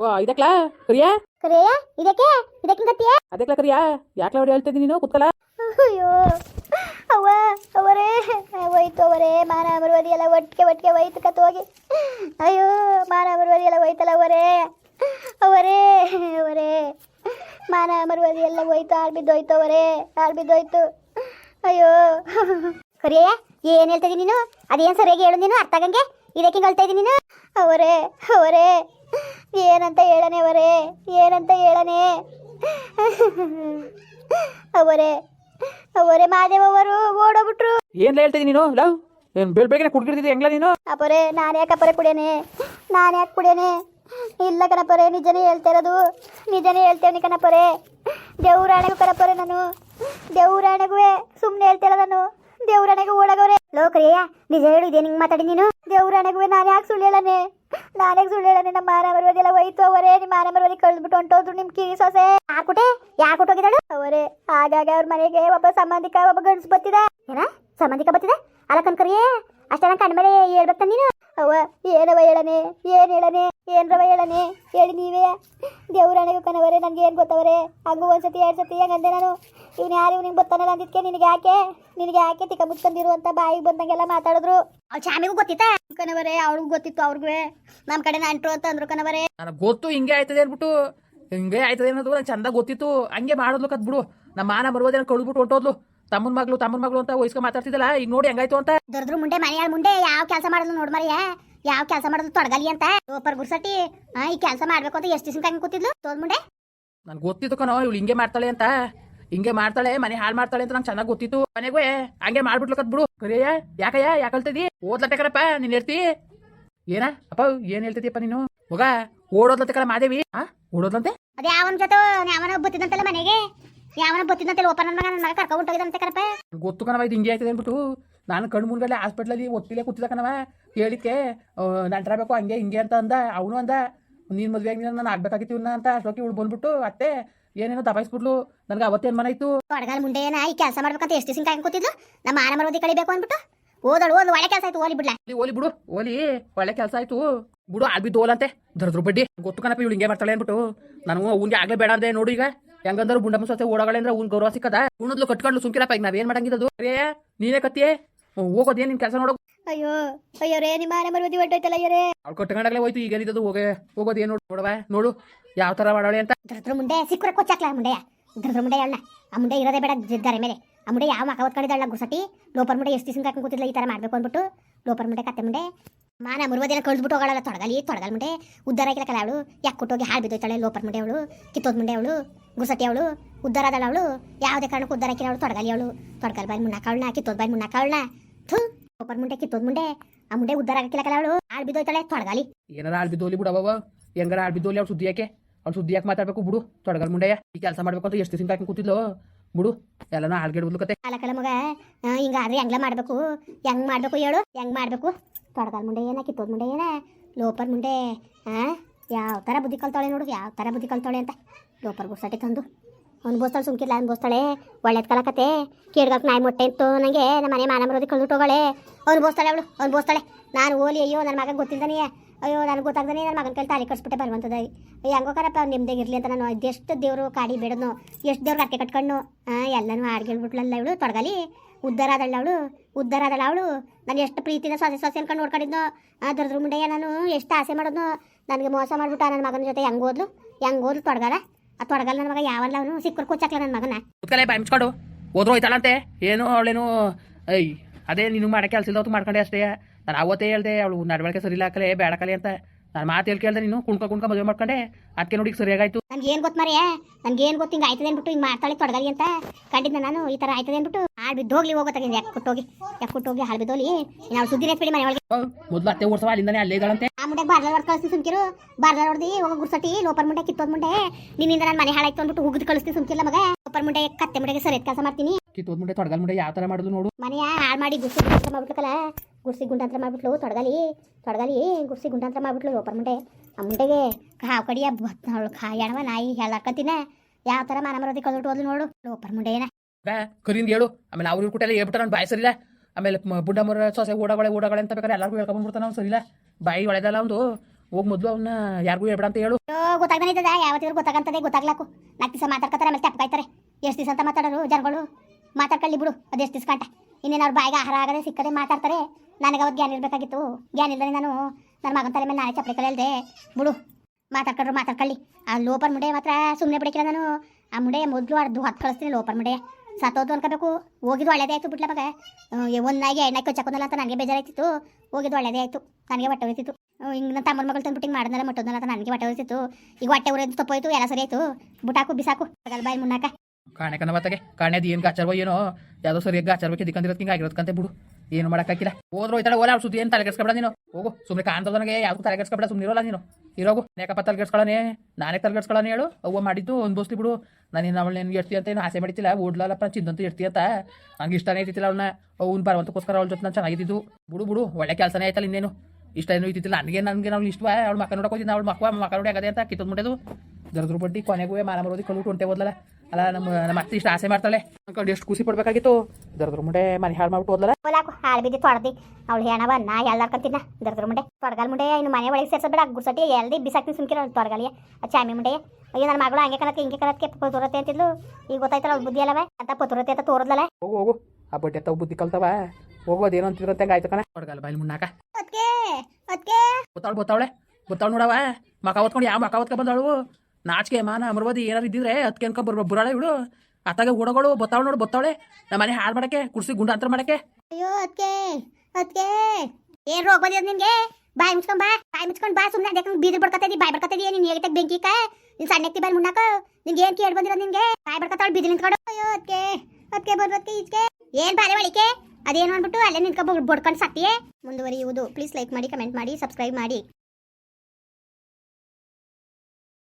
ಓ ಇದಕ್ಲಾ? ಕರಿಯಾ? ಕರಿಯಾ? ಇದಕ್ಕೆ? ಇದಕ್ಕೆ ಗತಿಯ ಅದಕ್ಲ ಕರಿಯಾ? ಯಾಕ್ಲ ಹೊಡಿ ಹೇಳ್ತಿದ್ದೀನಿ ನೀನು? ಕುತ್ಕಲ. ಅಯ್ಯೋ ಅವ್ವ ಅವರೇ ಹೋಯ್ತು ಅವರೇ. ಮಾನ ಮರುವದಿ ಎಲ್ಲ ಒಟ್ಟಿಗೆ ಒಟ್ಟಿಗೆ ಹೋಯ್ತು ಕತ್ ಹೋಗಿ. ಅಯ್ಯೋ ಮಾನ ಮರುವದಿ ಎಲ್ಲ ಹೋಯ್ತಲ್ಲ ಅವರೇ. ಅವರೇ ಅವರೇ. ಮಾನ ಮರುವದಿ ಎಲ್ಲ ಹೋಯ್ತು ಆಳ್ ಬಿದ್ದೋಯ್ತು ಅವರೇ. ಆಳ್ ಬಿದ್ದೋಯ್ತು. ಅಯ್ಯೋ. ಕರಿಯಾ ಏನು ಹೇಳ್ತಾ ಇದೀನಿ ನೀನು? ಅದೇನು ಸರಿಯಾಗಿ ಹೇಳು ನೀನು? ಅರ್ಥ ಆಗಂಗೆ? ಇದಕ್ಕೆ ಕಲ್ತಾ ಹೇಳ್ತಾ ಇದ್ದೀನಿ ನೀನು? ಅವರೇ ಅವರೇ. ಏನಂತ ಹೇಳನೆ ಅವರೇ? ಏನಂತ ಹೇಳನೆ? ಅವರೇ ಅವರೇ ಮಾದೇವ್ ಅವರು ಓಡೋಗ್ಬಿಟ್ರು. ಏನ್ ಹೇಳ್ತಿದ್ದೀನಿ ನೀನು? ಲವ್ ಏನು ಬೆಳ್ ಬೆಳಗ್ಗೆ ಕುಡ್ಕಿರ್ತಿದ್ದೆ ಹೆಂಗ್ಲ ನೀನು? ಅಪರೇ ನಾನು ಯಾಕೆ ಅಪರೇ ಕುಡಿಯನೆ? ನಾನು ಯಾಕೆ ಕುಡಿಯನೆ? ಇಲ್ಲ ಕಣಪ್ಪರೆ ನಿಜನೇ ಹೇಳ್ತಾ ಇರೋದು. ನಿಜನೇ ಹೇಳ್ತೇವನಿ ಕಣಪ್ಪರೆ ದೇವ್ರಾಣೆಗೂ ಕಣಪ್ಪರೆ ನಾನು. ದೇವ್ರಾಣೆಗೂ ಸುಮ್ಮನೆ ಹೇಳ್ತಿರ ನಾನು. ದೇವ್ರಾಣೆಗೂ ಓಡಾಗವ್ರೆ ಲೋಕರಿಯ ನಿಜ ಹೇಳು ಇದೇ ನಿಂಗೆ ಮಾತಾಡಿ ನೀನು? ದೇವ್ರಾಣೆಗೂ ನಾನು ಯಾಕೆ ಸುಳ್ಳು ಹೇಳನೆ ನಾನೇ ಸುಳ್ಳು ಹೇಳನೆ ನಮ್ಮ ಮಾನ ಮರವದೆಲ್ಲ ಹೋಯ್ತು ಅವರೇ. ನಿಮ್ಮ ಮಾನ ಮರವದಿ ಕಳ್ದ್ಬಿಟ್ಟು ಹೊಂಟೋದ್ರು ನಿಮ್ ಕಿರಿ ಸೊಸೆ. ಯಾಕುಟೆ? ಯಾಕೆ ಹೋಗಿದಾಳು ಅವರೇ. ಆಗಾಗ ಅವ್ರ ಮನೆಗೆ ಒಬ್ಬ ಸಂಬಂಧಿಕ, ಒಬ್ಬ ಗಂಡಸು ಬತ್ತಿದ ಏನ? ಸಂಬಂಧಿಕ ಬತ್ತಿದೆ ಅಲ್ಲ ಕನ್ಕರಿಯೇ ಅಷ್ಟೇ ಕಣ್ಮೇಲೆ ಹೇಳ್ಬೇಕ ನೀನು. ಅವ ಏನವ ಹೇಳನೆ? ಏನ್ ಹೇಳನೆ? ಏನ್ರವ ಹೇಳನೆ? ಹೇಳಿ ನೀವೇ. ದೇವ್ರಾಣೆಗೂ ಕಣವರೇ ನನ್ಗೆ ಏನ್ ಗೊತ್ತವರೇ? ಹಂಗು ಒಂದ್ಸತಿ ಎರಡ್ ಸತಿ ಹಂಗಂದೆ ನಾನು. ಇವ್ನು ಯಾರು ಇವ್ನಿಗೆ ಬರ್ತಾನಲ್ಲ ಅಂದಿದ್ಕೆ? ನಿನಗೆ ಯಾಕೆ? ನಿನಗೆ ಯಾಕೆ ತಿಕ್ಕ ಮುಚ್ಕೊಂಡಿರು ಅಂತ ಬಾಯಿಗೆ ಬಂದಂಗೆಲ್ಲ ಮಾತಾಡಿದ್ರು? ಅವ್ಳು ಚಾಮಿಗೂ ಗೊತ್ತಿತ್ತ? ಕಣವರೇ ಅವ್ಳಿಗೂ ಗೊತ್ತಿತ್ತು ಅವ್ರಿಗೂ ನಮ್ಮ ಕಡೆ ನಂಟ್ರು ಅಂತ ಅಂದ್ರು ಕಣವರೇ. ನನಗೆ ಗೊತ್ತು ಹಿಂಗೆ ಆಯ್ತದೆ ಅಂದ್ಬಿಟ್ಟು. ಹಿಂಗೆ ಆಯ್ತದೆ ಅನ್ನೋದು ನಂಗೆ ಚಂದ ಗೊತ್ತಿತ್ತು. ಹಂಗೆ ಮಾಡೋದ್ಲು ಕತ್ ಬಿಡು ನಮ್ಮ ಮಾನ ಬರುವುದೇನ ಕಳ್ಬಿಟ್ಟು ಹೊಂಟೋದ್ಲು. ತಮ್ಮನ ಮಗಳು ತಮ್ಮನ ಮಗಳು ಅಂತ ವಯಸ್ಕ ಮಾತಾಡ್ತಿದ್ದಲ್ಲ ಈಗ ನೋಡಿ ಹೆಂಗಾಯ್ತು ಅಂತ. ದೊಡ್ಡದ್ರು ಮುಂಡೆ ಮನೆಯಾಳ ಮುಂಡೆ ಯಾವ ಕೆಲಸ ಮಾಡಿದ್ಲು ನೋಡ್ ಮರಿಯ ಯಾವ ಕೆಲಸ ಮಾಡಿದ್ಲು ತೊಡಗಲಿ ಅಂತ. ಸೂಪರ್ ಗುರ್ಸಟ್ಟಿ. ಆ, ಈ ಕೆಲಸ ಮಾಡ್ಬೇಕು ಅಂತ ಎಷ್ಟು ದಿವಸ ಕೂತಿದ್ಲು? ತೋದ್ ಮುಂಡೆ. ನನ್ಗೆ ಗೊತ್ತಿತ್ತು ಕಣೋ ಇವಳು ಹಿಂಗೆ ಮಾಡ್ತಾಳೆ ಅಂತ. ಹಿಂಗೆ ಮಾಡ್ತಾಳೆ ಮನೆ ಹಾಳು ಮಾಡ್ತಾಳೆ ಅಂತ ನಂಗೆ ಚೆನ್ನಾಗಿ ಗೊತ್ತಿತ್ತು. ಮನೆಗೂ ಹಂಗೆ ಮಾಡ್ಬಿಟ್ಲಕತ್ ಬಿಡು. ಕರಿಯ ಯಾಕಯ್ಯ ಯಾಕಲ್ತದಿ ಓದ್ಲತ್ತೆ ಕಣಪ್ಪ ನೀನ್ ಹೇಳ್ತಿ? ಏನ? ಅಪ್ಪ ಏನ್ ಹೇಳ್ತಿದ್ಯಪ್ಪ ನೀನು? ಮಗ ಓಡೋದ್ಲತ್ತಕರ ಮಾದೇವಿ. ಆ ಓಡೋದಂತೆ ಅದೇ ಅವನ ಜೊತೆ ಅವನ ಬತ್ತಿದಂತಲ್ಲ ಮನೆಗೆ? ಯಾವನ ಬತ್ತಿದಂತಲ್ಲ ಓಪನ್ ಮಗ ನನ್ನ ಮಗ ಕರ್ಕೊಂಡು ಹೋಗಿದಂತೆ ಕರಪ್ಪ ಗೊತ್ತು ಕಣವ ಇದು ಹಿಂಗೆ ಆಯ್ತದೆ ಅಂದ್ಬಿಟ್ಟು. ನಾನು ಕಣ್ಣು ಮುಂದ್ಗಡೆ ಹಾಸ್ಪಿಟ್ಲಲ್ಲಿ ಒತ್ತಿಲೆ ಕೂತಿದ್ದ ಕಣವ ಹೇಳಿಕ್ಕೆ ನಂಟ್ರಬೇಕು ಹಂಗೆ ಹಿಂಗೆ ಅಂತ ಅಂದ ಅವನು ಅಂದ ನೀನ್ ಮದುವೆ ಆಗಿ ನಾನು ಆಗ್ಬೇಕಾಗಿತ್ತು ಅಂತ. ಅಷ್ಟೊಕ್ಕೆ ಇವಳು ಬಂದ್ಬಿಟ್ಟು ಅತ್ತೆ ಏನೇನೋ ದಬಾಯಿಸ್ಬಿಟ್ಲು ನನಗೆ ಅವತ್ತೇನು ಮನ ಇತ್ತು? ಮುಂದೆ ಮುಂಡೆ ಏನ ಈ ಕೆಲಸ ಮಾಡ್ಬೇಕಂತ ಎಷ್ಟು ದಿವಸ ಹಂಗೆ ಕೂತಿದ್ಲು? ನಮ್ಮ ಆರಾಮ ಓದಿ ಕಳಿಬೇಕು ಅಂದ್ಬಿಟ್ಟು. ಓದಳು ಒಂದು ಒಳ್ಳೆ ಕೆಲಸ ಆಯ್ತು ಓಲಿ ಬಿಡ್ಲ. ಓಲಿ ಬಿಡು ಓಲಿ ಒಳ್ಳೆ ಕೆಲಸ ಆಯ್ತು. ಬಿಡು ಆಗ್ಬಿದ್ದು ಓಲಂತೆ. ದರದ್ರು ಬಡ್ಡಿ ಗೊತ್ತು ಕಣಪ್ಪ ಇವಳು ಹಿಂಗೆ ಮಾಡ್ತಾಳೆ ಅಂದ್ಬಿಟ್ಟು. ನನಗೂ ಅವ್ನಿಗೆ ಆಗ್ಲೇ ಬೇಡ ಅಂದೆ ನೋಡು ಈಗ. ಹೆಂಗಂದ್ರೆ ಬುಂಡಮ್ಮ ಸೊಸೆ ಓಡಾಗಳೆ ಅಂದ್ರೆ ಅವ್ನು ಗೌರವ ಸಿಕ್ಕದ? ಉಣದ್ಲು ಕಟ್ಕೊಂಡು ಸುಂಕಿರಪ್ಪ ಈಗ ನಾವೇನ್ ಮಾಡಂಗಿದ್ದು? ಅರೇ ನೀನೇ ಕತ್ತಿ. ಹೋಗೋದೇ ನಿನ್ ಕೆಲಸ ನೋಡೋ ಅಯ್ಯೋ ಅಯ್ಯೋ ರೇ ನಿಮ್ಮ ಮನೆ ಮರೋದಿ ಹೊಟ್ಟೋಯ್ತಲ್ಲ ಅಯ್ಯರೇ ಅವ್ಳು ಕಟ್ಕೊಂಡಾಗಲೇ ಹೋಯ್ತು ಈಗ ಏನಿದ್ದು ಹೋಗೆ ಹೋಗೋದು ಏನು ನೋಡವ ನೋಡು ಯಾವ ತರ ಮಾಡೋಳಿ ಅಂತ. ದ್ರದ್ರ ಮುಂದೆ ಸಿಕ್ಕುರ ಕೊಚ್ಚಾಕ್ಲ ಮುಂಡೆಯ. ದ್ರದ್ರ ಮುಂದೆ ಅಣ್ಣ ಆ ಮುಂದೆ ಇರೋದೇ ಬೇಡ ಜಿದ್ದಾರೆ ಮೇಲೆ. ಆ ಮುಂಡೆ ಯಾವ ಮಕ ಹೊತ್ಕೊಂಡಿದ್ದಾಳ ಗುರ್ಸಟಿ ಲೋಪರ್ ಮುಂಡೆ ಎಷ್ಟು ದಿವಸ ಹಾಕೊಂಡು ಕೂತಿಲ್ಲ ಈ ಥರ ಮಾಡಬೇಕು ಅಂದ್ಬಿಟ್ಟು ಲೋಪರ್ ಮುಂಡೆ ಕತ್ತೆ ಮುಂಡೆ. ಮಾನ ಮುರುವದಿನ ಕಳ್ದ್ಬಿಟ್ಟು ಹೋಗಳಲ್ಲ ತೊಡಗಲಿ ತೊಡಗಲ್ ಮುಂಡೆ. ಉದ್ದಾರ ಆಗಿಲ್ಲ ಅವಳು. ಯಾಕೆ ಕೊಟ್ಟೋಗಿ ಹಾಳು ಬಿದ್ದೋಯ್ತಾಳೆ ಲೋಪರ್ ಮುಂಡೆ ಅವಳು ಕಿತ್ತೋದ್ ಮುಂಡೆ ಅವಳು ಗುಸಟಿ ಅವಳು ಉದ್ದಾರ ಅದಲ್ಲ ಅವಳು. ಯಾವುದೇ ಕಾರಣಕ್ಕೂ ಉದ್ದಾರ ಹಾಕಿಲ್ಲ ಅವಳು ತೊಡಗಲಿ ಅವಳು. ತೊಡಗಲ್ ಬಾಯಿ ಮುನ್ನಾಕವಳನ್ನ ಕಿತ್ತೋದ್ ಬಾಯಿ ಮುನ್ನಾಕವಳನ್ನ ಥೂ. ಲೋಪರ್ ಮುಂಡೆ ಕಿತ್ತೋದ್ ಮುಂಡೆ ಆ ಮುಂಡೆ ಉದ್ದಾರ ಆಗಕ್ಕಿಲ್ಲ ಅವಳು. ಆಳ್ ಬಿದ್ದೋಯ್ತಾಳೆ ತೊಡಗಾಲಿ ಏನಾರ ಆಳ್ಬಿದ್ದೋಲಿ ಬಿಡವ ಹೆಂಗಾರ ಆಳ್ಬಿದ್ದೋಲಿ ಅವ್ಳು ಸುದ್ದಿ ಯಾಕೆ? ಅವ್ಳು ಸುದ್ದಿ ಯಾಕೆ ಮಾತಾಡ್ಬೇಕು ಬಿಡು ತೊಡಗಲ್ ಮುಂಡೆಯ. ಈ ಕೆಲಸ ಮಾಡ್ಬೇಕು ಅಂತ ಎಷ್ಟು ದಿವಸ ಹಾಕಿ ಕೂತಿದ್ಲು? ಬಿಡು ಎಲ್ಲನೂ ಕತೆ. ಕಾಲ ಕಾಲ ಮಗ ಹಿಂಗ ಹಿಂಗಾದ್ರೆ ಹೆಂಗ್ಲ ಮಾಡ್ಬೇಕು? ಹೆಂಗ್ ಮಾಡ್ಬೇಕು ಹೇಳು? ಹೆಂಗ್ ಮಾಡ್ಬೇಕು? ತೊಡಗಲ್ ಮುಂಡೆ ಏನ ಕಿತ್ತೋದ್ ಮುಂಡೆ ಏನ? ಲೋಪರ್ ಮುಂಡೆ ಆ ಯಾವ ತರ ಬುದ್ಧಿ ಕಲ್ತಾಳೆ ನೋಡು ಯಾವ ತರ ಬುದ್ಧಿ ಕಲ್ತಾಳೆ ಅಂತ. ಲೋಪರ್ ಗುಡ್ಸಟಿ ತಂದು. ಅವ್ನು ಬೋಸ್ತಾಳೆ ಸುಮ್ಕಿಲ್ಲ ಅವ್ನು ಬೋಸ್ತಾಳೆ. ಒಳ್ಳೇದ್ ಕಲಕತೆ. ಕೇಳ್ಗಾಕ್ ನಾಯಿ ಮೊಟ್ಟೆ ಇತ್ತು ನನಗೆ ನಮ್ಮ ಮನೆ ಮಾನ ಮರೋದಿ ಅವ್ನು ಬೋಸ್ತಾಳೆ ಅವಳು, ಅವ್ನು ಬೋಸ್ತಾಳೆ. ನಾನು ಓಲಿ, ಅಯ್ಯೋ ನನ್ನ ಮಗ ಗೊತ್ತಿಲ್ದಾನೆ. ಅಯ್ಯೋ, ನನಗೆ ಗೊತ್ತಾಗ್ದಾನೆ. ನನ್ನ ಮಗನ ಕೈಲಿ ತಾಲಿ ಕಟ್ಸ್ಬಿಟ್ಟೆ ಬರುವಂಥದ್ದು ಅಯ್ಯೋ, ಹೆಂಗೋ ಕರಪ್ಪ ಅವ್ನು ಇರಲಿ ಅಂತ ನಾನು ಎಷ್ಟು ದೇವರು ಕಾಡಿ ಬೇಡದ್ನು. ಎಷ್ಟು ದೇವ್ರಿಗೆ ಅಕ್ಕೆ ಕಟ್ಕೊಂಡು ಎಲ್ಲನೂ ಆಡ್ಗೇಳ್ಬಿಟ್ಲಲ್ಲ ಇವಳು, ತೊಡಗಲಿ. ಉದ್ಧಾರ ಆದಳ ಅವಳು ಉದ್ಧಾರ ಆದಳ ಅವಳು. ನಾನು ಎಷ್ಟು ಪ್ರೀತಿನ ಸೊಸೆ ಸೊಸೆ ಅನ್ಕೊಂಡು ನೋಡ್ಕೊಂಡಿದ್ನೋ. ದರ್ದ್ರ ಮುಂಡೆಯ ನಾನು ಎಷ್ಟು ಆಸೆ ಮಾಡೋದು ನನಗೆ ಮೋಸ ಮಾಡಿಬಿಟ್ಟ ನನ್ನ ಮಗನ ಜೊತೆ ಹೆಂಗೆ ಓದ್ಲು ಹೆಂಗೆ ಓದ್ಲು ತೊಡಗಲ್ಲ ಆ ತೊಡಗಲ್ಲ ನನ್ನ ಮಗ ಯಾವಲ್ಲ ಅವನು ಸಿಕ್ಕರು ಕೂಚಕ್ಲ ನನ್ನ ಮಗನ. ಕೂತ್ಕಲೆ ಬಾಯಿ ಮುಚ್ಕೊಂಡು. ಹೋದ್ರು ಹೋಯ್ತಾಳಂತೆ ಏನು ಅವಳೇನು, ಐ, ಅದೇ ನೀನು ಮಾಡೋ ಕೆಲಸ ಹೊತ್ತು ಮಾಡ್ಕೊಂಡೆ ಅಷ್ಟೇ. ನಾನು ಅವತ್ತೇ ಹೇಳ್ದೆ, ಅವಳು ನಡವಳಿಕೆ ಸರಿ ಇಲ್ಲ ಕಲೆ, ಬೇಡ ಕಲೆ ಅಂತ. ನಾನು ಮಾತು ಹೇಳಿ ಕೇಳ್ದೆ ನೀನು ಕುಣ್ಕ ಕುಣ್ಕ ಮದುವೆ ಮಾಡ್ಕೊಂಡೆ. ಅದಕ್ಕೆ ನೋಡಿ ಸರಿಯಾಗಾಯ್ತು. ನನ್ಗೆ ಏನ್ ಗೊತ್ತ ಮರೆಯ ನನ್ಗೆ ಏನು ಗೊತ್ತು ಹಿಂಗೆ ಆಯ್ತದೆ ಅನ್ಬಿಟ್ಟು ಹಿಂಗ್ ಮಾಡ್ತಾಳೆ ತೊಡಗಲಿ ಅಂತ ಕಂಡಿದ್ದ ನಾನು ಈ ತರ ಆಯ್ತದೆ ಅನ್ಬಿಟ್ಟು ಹಾಳು ಬಿದ್ದು ಹೋಗ್ಲಿ ಹೋಗೋ ತಗಿಂದ ಯಾಕೆ ಕೊಟ್ಟೋಗಿ ಯಾಕೆ ಕೊಟ್ಟೋಗಿ ಹಾಳು ಬಿದ್ದೋಲಿ ನಾವು ಸುದ್ದಿ ಎತ್ಬಿಡಿ ಮನೆ ಒಳಗೆ. ಮೊದ್ಲು ಅತ್ತೆ ಓಡಿಸವ ಅಲ್ಲಿಂದಾನೆ ಅಲ್ಲೇ ಇದ್ದಾಳಂತೆ. ಆ ಮುಂಡೆ ಬಾರ್ಲರ್ ಹೊಡ್ ಕಳಿಸ್ತೀನಿ ಸುಮ್ಕಿರು. ಬಾರ್ಲರ್ ಹೊಡ್ದಿ ಹೋಗೋ ಗುರ್ಸಟಿ ಲೋಪರ್ ಮುಂಡೆ ಕಿತ್ತೋದ್ ಮುಂಡೆ. ನಿನ್ನಿಂದ ನನ್ನ ಮನೆ ಹಾಳಾಯ್ತು ಅಂದ್ಬಿಟ್ಟು ಹುಗ್ದು ಕಳಿಸ್ತೀನಿ ಸುಮ್ಕಿಲ್ಲ ಮಗ. ಲೋಪರ್ ಮುಂಡೆ ಕತ್ತೆ ಮುಂಡೆಗೆ ಸರಿ ಕೆಲಸ ಮಾಡ್ತೀನಿ. ಕಿತ್ತೋದ್ ಮುಂಡೆ ತೊಡಗಲ್ ಮುಂಡೆ ಯಾವ ತರ ಮಾಡುದು ನೋಡು. ಮನೆಯ ಹಾಳು ಮಾಡಿ ಗುರ್ಸಿ ಮಾಡ್ಬಿಟ್ಲಕಲ್ಲ ಗುಂಡಂತ್ರ ಮಾಡ್ಬಿಟ್ಲು ತೊಡಗಲಿ ತೊಡಗಲಿ ಗುರ್ಸಿ ಗುಂಡಾಂತರ ಮಾಡ್ಬಿಟ್ಲು ಲೋಪರ್ ಮುಂಡೆ ಆ ಮುಂಡೆಗೆ ಹಾವು ಕಡಿಯ ಎಣವ ನಾಯಿ ಹೇಳಕ್ಕಂತಿನ ಯಾವ ತರ ಮಾನ ಮರೋದಿ ಕಲ್ಬಿಟ್ಟು ಹೋದ್ಲು ನೋಡು. ಲೋಪರ್ ಮುಂಡೆ ಏನ? ಕರಿಂದ ಹೇಳು. ಆಮೇಲೆ ಅವ್ರ ಕುಟೆಲ್ಲ ಹೇಳ್ಬಿಟ್ಟ ನಾನು ಬಾಯಿ ಸರಿಲ್ಲ ಆಮೇಲೆ ಬುಡಮರ ಬುಡ್ಡ ಮರ ಸೊಸೆ ಓಡಾಗಳೆ ಓಡಾಗಳೆ ಅಂತ ಬೇಕಾದ್ರೆ ಎಲ್ಲರಿಗೂ ಹೇಳ್ಕೊಂಡ್ಬಿಡ್ತಾನೆ ಅವ್ನು ಸರಿಲ್ಲ ಬಾಯಿ ಒಳೆದಲ್ಲ ಅವ್ನು ಹೋಗಿ ಮೊದಲು ಅವನ್ನ ಯಾರಿಗೂ ಹೇಳ್ಬೇಡ ಅಂತ ಹೇಳು. ಗೊತ್ತಾಗ್ತಾನೆ ಯಾವತ್ತಿದ್ರು ಗೊತ್ತಾಗಂತದೆ ಗೊತ್ತಾಗ್ಲಾಕು ನಾಲ್ಕು ದಿವಸ ಮಾತಾಡ್ಕೊತಾರೆ ಆಮೇಲೆ ತಪ್ಪಾಯ್ತಾರೆ ಎಷ್ಟು ದಿವಸ ಅಂತ ಮಾತಾಡೋರು ಜನಗಳು? ಮಾತಾಡ್ಕೊಳ್ಳಿ ಬಿಡು ಅದೆಷ್ಟು ದಿವಸ ಕಂಟ. ಇನ್ನೇನು ಅವ್ರ ಬಾಯಿಗೆ ಆಹಾರ ಆಗದೆ ಸಿಕ್ಕದೆ ಮಾತಾಡ್ತಾರೆ. ನನಗೆ ಅವತ್ತು ಗ್ಯಾನ್ ಇರಬೇಕಾಗಿತ್ತು. ಗ್ಯಾನ್ ಇಲ್ಲದೆ ನಾನು ನನ್ನ ಮಗನ ತಲೆ ಮೇಲೆ ನಾನೇ ಚಪ್ಪಲಿ ಕಲಿಯಲ್ದೆ ಬಿಡು ಮಾತಾಡ್ಕೊಂಡ್ರು ಮಾತಾಡ್ಕೊಳ್ಳಿ. ಆ ಲೋಪರ್ ಮುಂಡೆ ಮಾತ್ರ ಸುಮ್ಮನೆ ಬಿಡಕ್ಕಿಲ್ಲ ನಾನು. ಆ ಮುಂಡೆ ಮೊದಲು ಅರ್ಧ ಹತ್ತು ಕಳಿಸ್ತೀನಿ ಲೋಪರ್ ಮುಂಡೆ. ಸತ್ತೋದು ಅನ್ಕೋಬೇಕು. ಹೋಗಿದ್ದು ಒಳ್ಳೇದೇ ಆಯಿತು ಬಿಟ್ಲ ಮಗ. ಒಂದಾಗಿ ಎಣ್ಣೆ ಕಚ್ಚಾಕೊಂಡಲ್ಲ ಅಂತ ನನಗೆ ಬೇಜಾರಾಯ್ತಿತ್ತು. ಹೋಗಿದ್ದು ಒಳ್ಳೇದೇ ಆಯಿತು. ನನಗೆ ಹೊಟ್ಟೆ ಉರಿತಿತ್ತು. ಹಿಂಗೆ ನನ್ನ ತಮ್ಮನ ಮಗಳು ತಂದ್ಬಿಟ್ಟು ಹಿಂಗೆ ಮಾಡಿದ್ನಲ್ಲ ಅಂತ ನನಗೆ ಹೊಟ್ಟೆ ಉರಿತಿತ್ತು. ಈಗ ಹೊಟ್ಟೆ ಉರಿದು ತಪ್ಪೋಯ್ತು, ಎಲ್ಲ ಸರಿ ಆಯಿತು ಬುಟಾಕು, ಬಿಸಾಕು. ಬಾಯಿ ಮುನ್ನಾಕ. ಕಾಣೆ ಕಣ ಬತ್ತಾಗೆ ಕಾಣೆದು ಏನು ಗಾಚಾರ್ವ ಏನೋ. ಯಾವುದೋ ಸರಿ ಗಾಚಾರ್ಬೇಕು ಇದಕ್ಕಂದಿರೋದು ಹಿಂಗೆ ಆಗಿರೋದಕ್ಕಂತೆ ಬಿಡು. ಏನು ಮಾಡೋಕ್ಕಾಗಿಲ್ಲ ಹೋದ್ರು ಹೋಯ್ತಾಳೆ ಓಲಾ ಸುದ್ದಿ ಏನು ತಲೆಗೆಡ್ಸ್ಕೊಬೇಡ ನೀನು. ಹೋಗು ಸುಮ್ಮನೆ ಕಾಣ್ತದ ನನಗೆ. ಯಾವ್ದು ತಲೆಗೆಡ್ಸ್ಕೊಬೇಡ ಸುಮ್ಮನೆ ಇರೋಲ್ಲ ನೀನು. ಇರೋಗು ಯಾಕಪ್ಪ ತಲೆಗೆಡ್ಸ್ಕೊಳ್ಳೋನೆ ನಾನೇ ತಲೆಗೆಡ್ಸ್ಕೊಳ್ಳೋಣ ಹೇಳು. ಅವ್ವ ಮಾಡಿದ್ದು ಅನ್ಬೋಸ್ಲಿ ಬಿಡು. ನಾನು ಅವಳು ನಿನ್ಗೆ ಎಷ್ಟು ಅಂತ ಏನು ಆಸೆ ಮಾಡಿತಿಲ್ಲ ಓಡ್ಲಲ್ಲಪ್ಪ ಚಿಂತಂತೂ ಎಷ್ಟು ಅಂತ. ನಂಗೆ ಇಷ್ಟನೇ ಐತಿಲ್ಲ ಅವ್ನ ಅವ್ನು ಬರುವಂತಕ್ಕೋಸ್ಕರ ಅವಳ ಜೊತೆ ನಾನು ಚೆನ್ನಾಗಿದ್ದು ಬಿಡು ಬಿಡು. ಒಳ್ಳೆ ಕೆಲಸನೇ ಆಯ್ತಲ್ಲ ಇನ್ನೇನು. ಇಷ್ಟ ಏನು ಇದ್ದಿಲ್ಲ ನನಗೆ ನನಗೆ ನಾವು ಇಷ್ಟವ? ಅವಳು ಮಕ್ಕ ನೋಡೋಕೆ ಅವಳು ಮಕ್ಕ ಮಕ್ಕ ನೋಡಿ ಆಗದೆ ಅಂತ ಕಿತ್ತೊಂದು ಮುಟ್ಟೋದು ದರದ್ರು ಬಡ್ಡಿ, ಕೊನೆಗೂ ಮಾರ ಮರೋದಿ ಕಳು ಹೊಂಟೆ ಹೋದ್ಲಲ್ಲ ಅಲ್ಲ ನಮ್ಮ ನಮ್ಮ ಅತ್ತೆ ಇಷ್ಟ ಆಸೆ ಮಾಡ್ತಾಳೆ. ಅನ್ಕೊಂಡು ಎಷ್ಟು ಖುಷಿ ಪಡ್ಬೇಕಾಗಿತ್ತು. ದರ್ದ್ರ ಮುಂಡೆ ಮನೆ ಹಾಳು ಮಾಡ್ಬಿಟ್ಟು ಹೋದ್ಲಲ್ಲ? ಹೋಲಾಕು ಹಾಳು ಬಿದ್ದು ತೊಡ್ದಿ. ಅವಳು ಹೆಣವ ನಾ ಎಲ್ಲಾರ್ಕಂತಿನ ದರ್ದ್ರ ಮುಂಡೆ ತೊಡಗಲ್ ಮುಂಡೆ ಇನ್ನು ಮನೆ ಒಳಗೆ ಸೇರ್ಸಬೇಡ ಗುರ್ಸಟಿ ಎಲ್ದಿ ಬಿಸಾಕ್ತೀನಿ ಸುಮ್ಕಿರ ತೊಡಗಲಿಯ ಆ ಚಾಮಿ ಮುಂಡೆ ಅಯ್ಯೋ ನನ್ನ ಮಗಳು ಹಂಗೆ ಕಲಕ್ಕೆ ಹಿಂಗೆ ಕಲಕ್ಕೆ ಪತುರತೆ ಅಂತಿದ್ಲು. ಈಗ ಗೊತ್ತಾಯ್ತಲ್ಲ ಅವ್ಳ ಬುದ್ಧಿ ಅಲ್ಲವೇ ಅಂತ ಪತುರತೆ ಅಂತ ತೋರದ್ಲಲ್ಲ? ಹೋಗು ಹೋಗು. ಆ ಬಟ್ಟೆ ತಾವು ಬುದ್ಧಿ ಕಲ್ತವ? ಹೋಗೋದೇನೋ ಅಂತಿದ್ರಂತೆ ಆಯ್ತು ಕಣ? ತೊಡಗಲ್ ಬಾಯಿ ಮುನ್ನಾಕ ಅದಕ್ಕೆ ಅದಕ್ಕೆ ಗೊತ್ತಾಳು ಗೊತ್ತಾವಳೆ ಗೊತ್ತಾಳು ನೋಡವ. ಮಕ ಓದ್ಕೊಂಡು ಯಾವ ಮಕ ಓದ್ಕೊ ಬಂದಳು? ನಾಚಿಕೆ, ಮಾನ, ಅಮರ್ವಾದಿ ಏನಾರು ಇದ್ದಿದ್ರೆ ಅದಕ್ಕೆ ಅನ್ಕೊ ಬರ್ಬ ಬುರಾಳೆ ಇವಳು. ಅತ್ತಾಗ ಗುಡಗಳು ಬತ್ತಾವಳು ನೋಡು ಬತ್ತಾವಳೆ ನಮ್ಮ ಮನೆ ಹಾಳು ಮಾಡಕ್ಕೆ ಕುರ್ಸಿ ಗುಂಡಾಂತರ ಮಾಡಕ್ಕೆ. ಅಯ್ಯೋ ಅದಕ್ಕೆ ಅದಕ್ಕೆ ಏನ್ ರೋಗ ಬಂದಿದ್ ನಿನ್ಗೆ? ಬಾಯಿ ಮುಚ್ಕೊಂಡ್ ಬಾ, ಬಾಯಿ ಮುಚ್ಕೊಂಡ್ ಬಾ ಸುಮ್ಮನೆ ಅದಕ್ಕೆ ಬೀದಿ ಬಡ್ಕತ್ತಿದ್ದಿ ಬಾಯಿ ಬಡ್ಕತ್ತಿದ್ದಿ ನೀನ್ ಹೇಗಿತ್ತ ಬೆಂಕಿ ಕಾ? ನೀನ್ ಸಣ್ಣಕ್ತಿ ಬಾಯಿ ಮುನ್ನಾಕ? ನಿಂಗೆ ಏನ್ ಕೇಳಿ ಬಂದಿರೋದು ನಿನ್ಗೆ? ಬಾಯಿ ಬಡ್ಕತ್ತಾಳ ಬೀದಿ ನಿಂತ್ಕೊಂಡು. ಅಯ್ಯೋ ಅದಕ್ಕೆ ಅದಕ್ಕೆ ಬರ್ಬತ್ತಿ ಈಚೆ ಏನ್ ಬಾರೆ ಬಳಿಕೆ ಅದೇನು ಅಂದ್ಬಿಟ್ಟು ಅಲ್ಲೇ ನಿಂತ್ಕೊಂಡು ಬಡ್ಕೊಂಡು ಸತ್ತಿಯೇ. ಮುಂದುವರಿಯುವುದು. ಪ್ಲೀಸ್ ಲೈಕ್ ಮಾಡಿ ಕಮೆಂಟ್ ಮಾಡಿ ಸಬ್ಸ್ಕ್ರೈಬ್ ಮಾಡಿ.